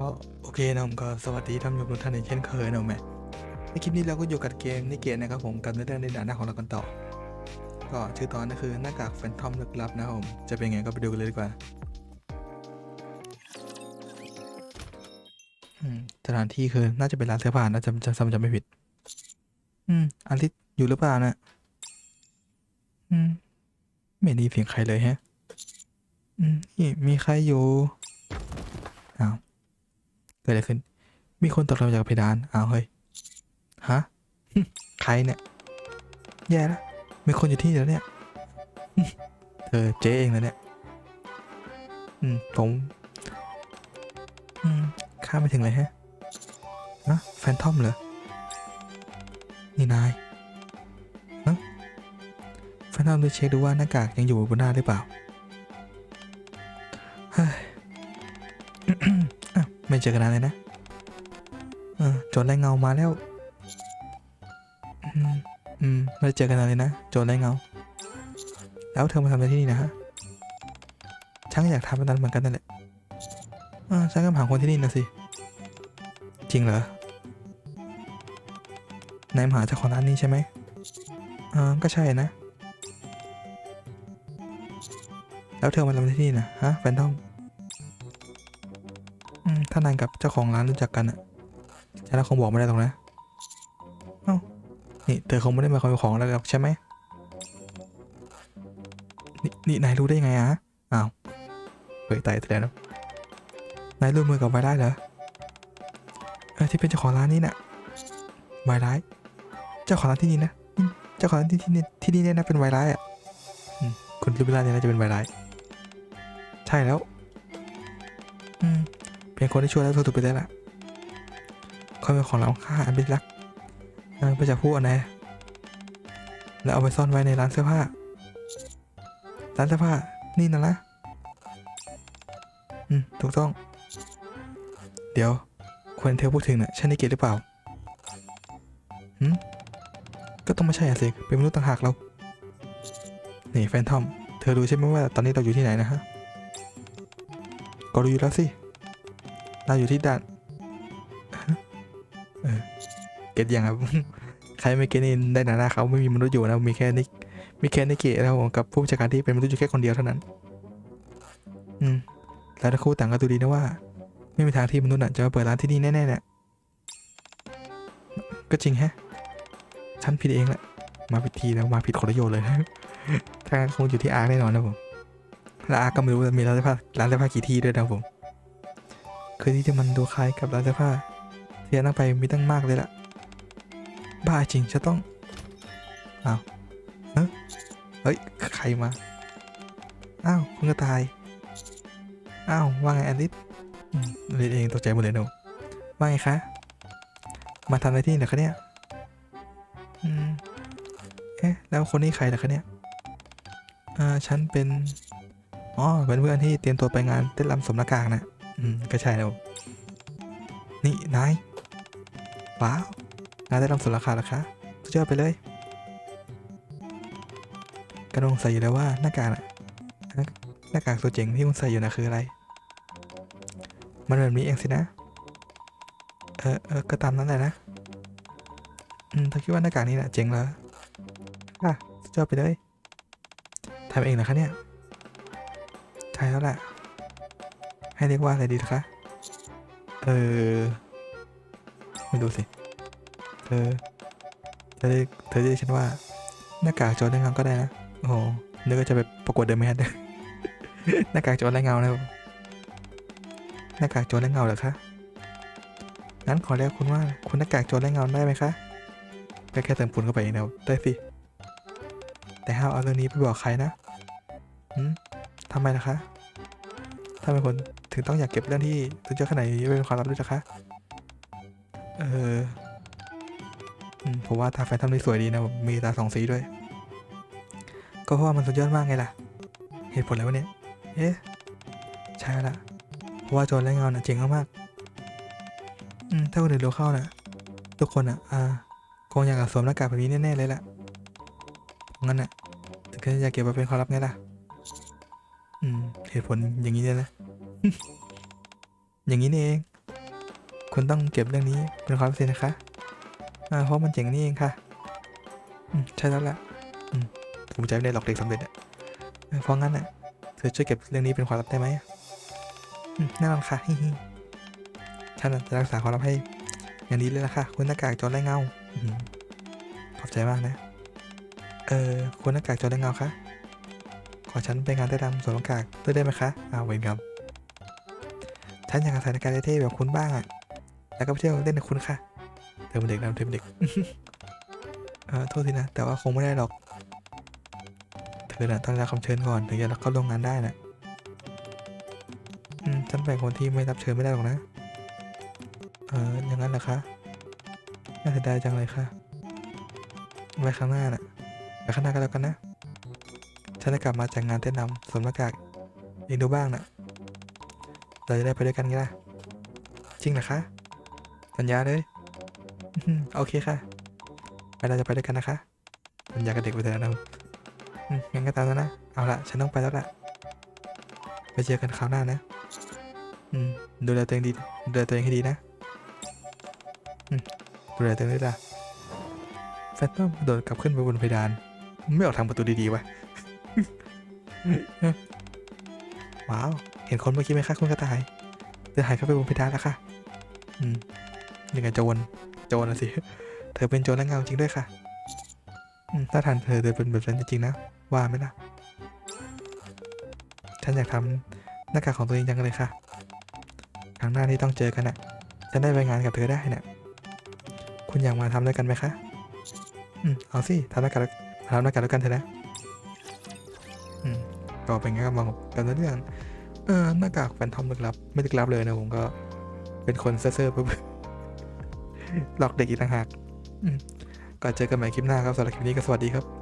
ก็โอเคนะผมก็สวัสดีท่านผู้ชมทุกท่านอีกเช่นเคยนะแม่ในคลิปนี้เราก็อยู่กับเกมในเกมนะครับผมกับเรื่องในด่านหน้าของเรากันต่อ ก็ชื่อตอนก็คือหน้ากากแฟนทอมลึกลับนะครับผมจะเป็นไงก็ไปดูกันเลยดีกว่าสถานที่คือน่าจะเป็นร้านเสื้อผ้านะจำจำจำจำไม่ผิด อืมอาริสอยู่หรือเปล่านะอืม ไม่ได้เสียงใครเลยแฮะ อืมนี่มีใครอยู่ เกิดอะไรขึ้น มีคนตกลงมาจากเพดาน อ้าวเฮ้ย ฮะ ใครเนี่ย แย่แล้วมีคนอยู่ที่แล้วเนี่ย เธอเจ๊เองแล้วเนี่ย อืม ผม อืมข้าไมไปถึงเลยฮะนะแฟนทอมเหรอ นี่นายฮะแฟนทอมดูเช็คดูว่าหน้ากากยังอยู่บนหน้าหรือเปล่า เจอกันนานเลยนะเออโจรไล่เงามาแล้วอืมอืมไม่ได้เจอกันนานเลยนะโจรไล่เงา แล้วเธอมาทำอะไรที่นี่นะฮะฉันก็อยากทำแบบนั้นเหมือนกันนั่นแหละเออฉันก็หาคนที่นี่นะสิ จริงเหรอนายมหาเจ้าของร้านนี้ใช่ไหมเออก็ใช่นะ แล้วเธอมาทำอะไรที่นี่นะฮะแฟนทอม ถ้านายกับเจ้าของร้านรู้จักกันอะฉันคงบอกไม่ได้หรอกนะเอ้านี่เธอคงไม่ได้มาขโมยของอะไรหรอกใช่ไหมนี่นี่นายรู้ได้ไงอะอ้าวเฮ้ยตายแล้วนะนายร่วมมือกับไวร้ายเหรอเออที่เป็นเจ้าของร้านนี้น่ะไวร้ายเจ้าของร้านที่นี่นะเจ้าของร้านที่ที่นี่ที่นี่เนี่ยนะเป็นไวร้ายอะคุณรู้ไหมล่ะเนี่ยน่าจะเป็นไวร้ายใช่แล้ว อืม เพียงคนที่ช่วยแล้วถูกไปได้ละเขาเป็นของเราค่าอันเป็นรักเออไปจากผู้อันไหนแล้วเอาไปซ่อนไว้ในร้านเสื้อผ้า ร้านเสื้อผ้า นี่นะนะอืม ถูกต้อง เดี๋ยวคนเธอพูดถึงน่ะใช่นิเกตหรือเปล่าหืมก็ต้องไม่ใช่อะสิเป็นมนุษย์ต่างหากเรา นี่แฟนทอม เธอรู้ใช่ไหมว่าตอนนี้เราอยู่ที่ไหนนะฮะ ก็รู้อยู่แล้วสิ เราอยู่ที่ด่านเก็ตยังครับ ใครไม่เก็ตนี่ได้หนาหน้าเขาไม่มีมนุษย์อยู่นะ มีแค่นิกมีแค่นิกเกะนะครับผมกับผู้จัดการที่เป็นมนุษย์อยู่แค่คนเดียวเท่านั้น อืม แล้วทั้งคู่ต่างก็ดูดีนะว่า ไม่มีทางที่มนุษย์จะมาเปิดร้านที่นี่แน่ๆเนี่ยก็จริงแฮะ ฉันผิดเองแหละ มาผิดทีแล้วมาผิดคนละโยนเลยนะถ้างคงอยู่ที่อาร์คแน่นอนนะผม แล้วอาร์คก็ไม่รู้ว่ามีร้านเสื้อผ้าร้านเสื้อผ้ากี่ที่ด้วยนะผม คือที่ที่มันดูคล้ายกับร้านเสื้อผ้าเที่นั่งไปมีตั้งมากเลยล่ะ บ้าจริงจะต้องอ้าวเฮ้ยเฮ้ยใครมา อ้าวคุณกระต่าย อ้าวว่าไงแอลิสอืมอลิสเองตกใจหมดเลยหนูว่าไงคะมาทำอะไรที่นี่เหรอคะเนี่ยอืมเอ๊ะแล้วคนนี้ใครเหรอคะเนี่ยอ่าฉันเป็นอ๋อเป็นเพื่อนที่เตรียมตัวไปงานเต้นรำสมหน้ากากนะ อืมก็ใช่แล้ว นี่ นาย ว้าว นายได้รำสมราคาเหรอคะสุดยอดไปเลย กระดงใส่อยู่แล้วว่าหน้ากากน่ะหน้ากากตัวเจ๋งที่คุณใส่อยู่นะคืออะไร มันแบบนี้เองสินะ เออเออก็ตามนั้นแหละนะ อืมเธอคิดว่าหน้ากากนี้น่ะเจ๋งเหรอค่ะสุดยอดไปเลยทำเองเหรอคะเนี่ย ใช่แล้วแหละ ให้เรียกว่าอะไรดีคะ เออ ไม่รู้สิ เธอ เธอเรียกเธอเรียกฉันว่า หน้ากากโจรไร้เงาก็ได้นะ โอ้โหนึกว่าจะไปประกวดเดอะแมนหน้ากากโจรไร้เงานะหน้ากากโจรไร้เงาเหรอคะ งั้นขอเรียกคุณว่าคุณหน้ากากโจรไร้เงาได้ไหมคะ ก็แค่เติมปุ่นเข้าไปเองนะได้สิ แต่ห้ามเอาเรื่องนี้ไปบอกใครนะ หืมทำไมล่ะคะ ถ้าเป็นคน ถึงต้องอยากเก็บเรื่องที่สุดยอดขนาดนี้เป็นความลับด้วยนะคะ เออผมว่าตาแฟนทำได้สวยดีนะ มีตาสองสีด้วย ก็เพราะว่ามันสุดยอดมากไงล่ะ เหตุผลอะไรวะเนี่ย เอ๊ะ ใช่ละ เพราะว่าโจรและเงาน่ะเจ๋งมากๆอืมถ้าคนอื่นรู้เข้าน่ะ ทุกคนอะ อ่า คงอยากสวมหน้ากากแบบนี้แน่ๆเลยล่ะเงั้นน่ะถึงจะอยากเก็บไว้เป็นความลับไงล่ะ อืม เหตุผลอย่างนี้เนี่ยนะ อย่างนี้นี่เอง คุณต้องเก็บเรื่องนี้เป็นความลับสินะคะอ่าเพราะมันเจ๋งนี่เองค่ะ อืม ใช่แล้วแหละอืมผมใจไม่ได้หลอกเด็กสำเร็จอะเพราะงั้นอะเธอช่วยเก็บเรื่องนี้เป็นความลับได้ไหมอืมแน่นอนค่ะฮิฮิฉันจะรักษาความลับให้ อย่างดีเลยละค่ะ คุณหน้ากากจรไร้เงาอขอบใจมากนะ เออคุณหน้ากากจรไร้เงาคะขอฉันไปงานได้ดำสวมหน้ากากด้วยได้ไหมคะอ้าวเวรกรรม ฉันอยากใส่หน้ากากเท่ๆแบบคุณบ้างอะ แล้วก็ไปเที่ยวเล่นกับคุณค่ะ เธอเป็นเด็กนะเธอเป็นเด็กเออโทษทีนะ แต่ว่าคงไม่ได้หรอก เธอน่ะต้องรับคำเชิญก่อนถึงจะรับเข้าร่วมงานได้น่ะอืมฉันเป็นคนที่ไม่รับเชิญไม่ได้หรอกนะ เอออย่างนั้นเหรอคะ น่าเสียดายจังเลยค่ะไว้ครั้งหน้าน่ะ ไปข้างหน้ากันแล้วกันนะ ฉันจะกลับมาจากงานเต้นรำสวมหน้ากากเองดูบ้างน่ะ เราจะได้ไปด้วยกันไงล่ะ จริงเหรอคะ สัญญาเลยโอเคค่ะ ไปเราจะไปด้วยกันนะคะ สัญญากับเด็กไปเถอะนะงั้นก็ตามแล้วนะ เอาละฉันต้องไปแล้วล่ะ ไปเจอกันคราวหน้านะ อืม ดูแลตัวเองดี ดูแลตัวเองให้ดีนะ อืม ดูแลตัวเองด้วยล่ะแฟนต้องโดดกลับขึ้นไปบนเพดาน ไม่ออกทางประตูดีๆวะ ว้าว เห็นคนเมื่อกี้ไหมคะคุณกระต่ายเดินหายเข้าไปบนเพดานแล้วค่ะ อืมยังไงโจรโจรนะสิ เธอเป็นโจรและเงาจริงด้วยค่ะ อืมถ้าทันเธอเธอเป็นแบบนั้นจริงๆนะ ว่าไหมล่ะ ฉันอยากทำหน้ากากของตัวเองจังเลยค่ะ ครั้งหน้าที่ต้องเจอกันน่ะ ฉันได้ไปงานกับเธอได้น่ะ คุณอยากมาทำด้วยกันไหมคะ อืมเอาสิทำหน้ากากทำหน้ากากด้วยกันเถอะนะ อืมก็เป็นไงก็มองกันเรื่อง เออหน้ากากแฟนทอมลึกลับ ไม่ลึกลับเลยนะผมก็ เป็นคนเซ่อๆปุ๊บหลอกเด็กอีกต่างหากก็เจอกันใหม่คลิปหน้าครับสำหรับคลิปนี้ก็สวัสดีครับ